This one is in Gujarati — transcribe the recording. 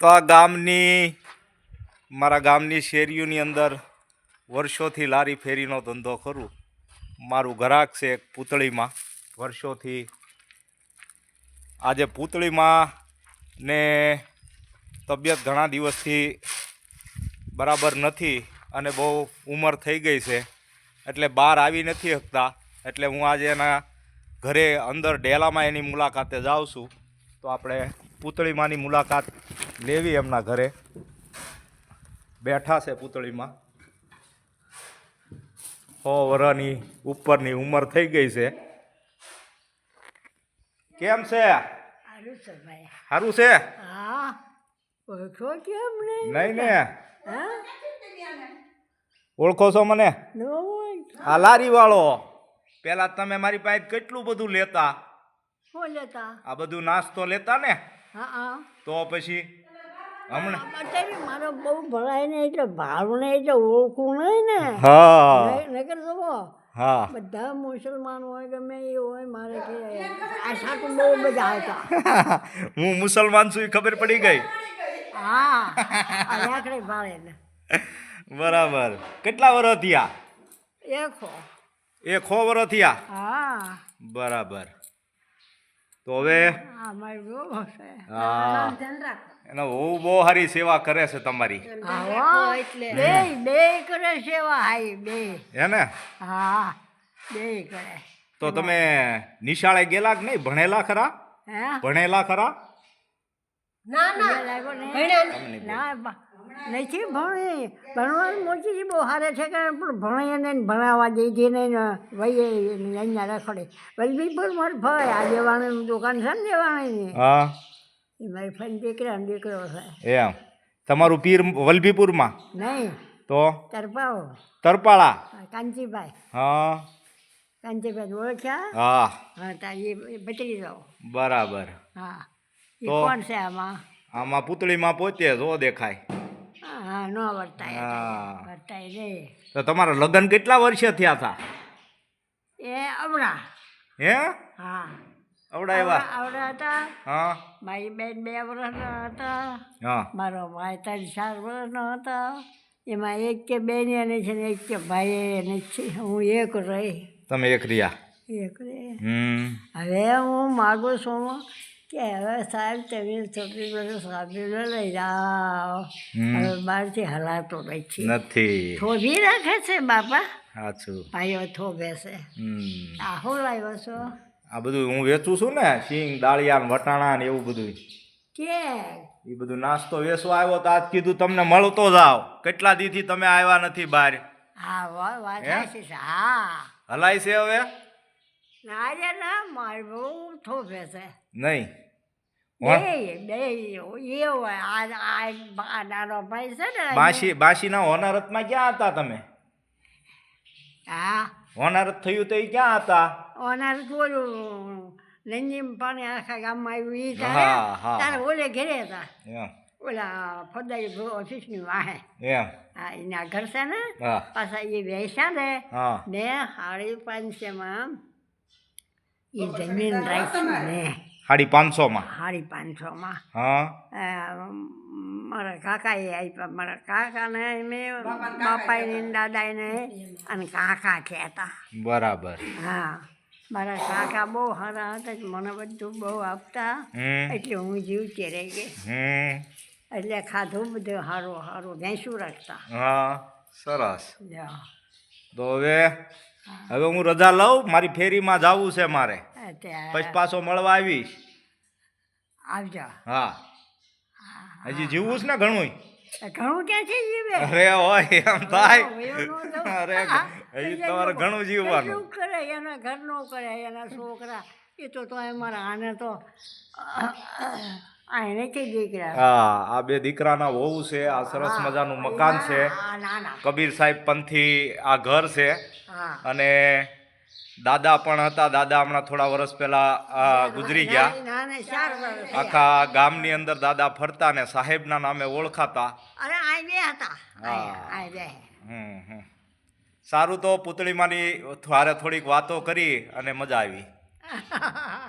તો આ ગામની, મારા ગામની શેરીઓની અંદર વર્ષોથી લારી ફેરીનો ધંધો કરું. મારું ઘરાક છે એક પૂતળીમાં, વર્ષોથી. આજે પૂતળીમાં ને તબિયત ઘણા દિવસથી બરાબર નથી અને બહુ ઉંમર થઈ ગઈ છે. એટલે બહાર આવી નથી શકતા. એટલે હું આજે એના ઘરે અંદર ડેલામાં એની મુલાકાતે જાઉં છું. તો આપણે પૂતળીમાંની મુલાકાત લેવી એમના ઘરે. બેઠા છે પૂતળીમાં. સો વર્ષની ઉપરની ઉંમર થઈ ગઈ છે. કેમ છે? સારું છે નહીં? ને. ઓળખો છો મને? આ લારી વાળો પેલા તમે મારી પાસે કેટલું બધું લેતા? લેતા? આ બધું નાસ્તો લેતા ને? તો પછી હમણાં? મારો બહુ ભરાય ને એટલે ભાવ ને એટલે ઓળખું નહીં ને. હા. નકર હા. બધા મુસલમાન હોય ગમે એ હોય મારે કે આ સાટું બહુ બધા આવતા હું મુસલમાન છું એ ખબર પડી ગઈ? હા બરાબર. કેટલા વર્ષ થયા? એકો એ ખો વર્ષ થયા? હા. બરાબર. તો હવે આ મારી બહુ છે. હા. એનો બહુ બહુ સારી સેવા કરે છે તમારી. બે બે કરે સેવા હાઈ બે. હે ને? હા બે કરે. તો તમે નિશાળે ગયેલા કે નહીં? ભણેલા ખરા? ભણેલા ખરા? ના ના. ના નથી ભણે. ભણવાનું મોટી બહુ હારે છે કારણ પણ ભણે ને ભણાવવા દે છે ને વહીએ અહીંયા રખડે. વલભીપુર મારે ભાઈ આ દેવાણીની દુકાન છે ને દેવાણીની? હા. એ મારી ફન દીકરા દીકરો છે. એમ. તમારું પીર વલભીપુરમાં? નહીં. તો? તરપાઓ તરપાળા? કાંચીભાઈ હા. કાંચીભાઈ ઓળખ્યા? હા. હા તા એ બચડી જાઓ બરાબર. હા. કોણ છે આમાં? આમાં પૂતળીમાં પોતે જો દેખાય. હા ન વર્તાય હા. વર્તાય નહીં તો તમારા લગ્ન કેટલા વર્ષે થયા હતા એ અવડા હે? હા. અવડા એવા? આવડા હતા. હા. મારી બેન બે વર્ષના હતા. હા. મારો ભાઈ ત્રણ ચાર વર્ષનો હતો. એમાં એક કે બેન એને છે ને એક કે ભાઈ એને છે. હું એક રહી. તમે એક રહ્યા? એક રહી. હમ. હવે હું માગું છું કે હવે સાહેબ તમે છોકરી બધું સાંભળીને લઈ જાઓ. હવે બહારથી હલાતો નથી નથી. થોભી રાખે છે બાપા? સાચું ભાઈઓ થોભે છે. આ હું લાવ્યો છો? આ બધું હું વેચું છું ને સિંગ દાળિયા ને વટાણા ને એવું બધું કે એ બધું નાસ્તો વેચવા આવ્યો તો આજ કીધું તમને મળતો જાવ કેટલા દીથી તમે આવ્યા નથી બહાર? હા વાત છે હા. હલાય છે હવે? ના રે ના મારે થો થોભે છે. નહીં. બે હોન- એવો એ આ આ આ ભાઈ છે ને બાંશી બાંશીના હોનારતમાં ક્યાં હતા તમે? હા. હોનારત થયું તો એ ક્યાં હતા? ઓનાર બોલું નંદીમ પાણી આખા ગામમાં આવ્યું એ હા, તારે ઓલે ઘરે હતા. એમ. ઓલા ફદાઈ ઓફિસની વાહે. હા એના ઘર છે ને. પાછા એ વેચ્યા ને. ને ને સાડી પાંચસોમાં એ જમીન રાખી ને. સાડી પાંચસોમાં. સાડી પાંચસોમાં. હા. મારા કાકાએ આપ્યા. મારા કાકાને મેં બાપાને દાદાને અને કાકા કહેતા. બરાબર. હા. મારા કાકા બહુ સારા હતા મને બધું બહુ આપતા. એટલે હું જીવતી રહી ગઈ. હમ. એટલે ખાધું બધું સારું સારું. ભેંસું રાખતા. હા. સરસ. તો હવે હવે હું રજા લઉં મારી ફેરીમાં જવું છે મારે. પછી પાછો મળવા આવીશ. આવજો. હા. હજી જીવવું છે ને ઘણું ઘણું ક્યાંથી જીવે? અરે હોય એમ થાય. ન. અરે હજી તમારે ઘણું જીવવાનું. કરે એના ઘરનું કરે એના છોકરા. એ તો તો અમારા આને તો હા આ બે દીકરાના વહુ છે આ સરસ મજાનું મકાન છે. ના ના. કબીર સાહેબ પંથી આ ઘર છે. અને દાદા પણ હતા દાદા હમણાં થોડા વર્ષ પહેલા આ, ગુજરી ગયા. ના ના આખા ગામની અંદર દાદા ફરતા ને સાહેબના નામે ઓળખાતા. સારું તો પુતળીમાંની થારે થોડીક વાતો કરી અને મજા આવી.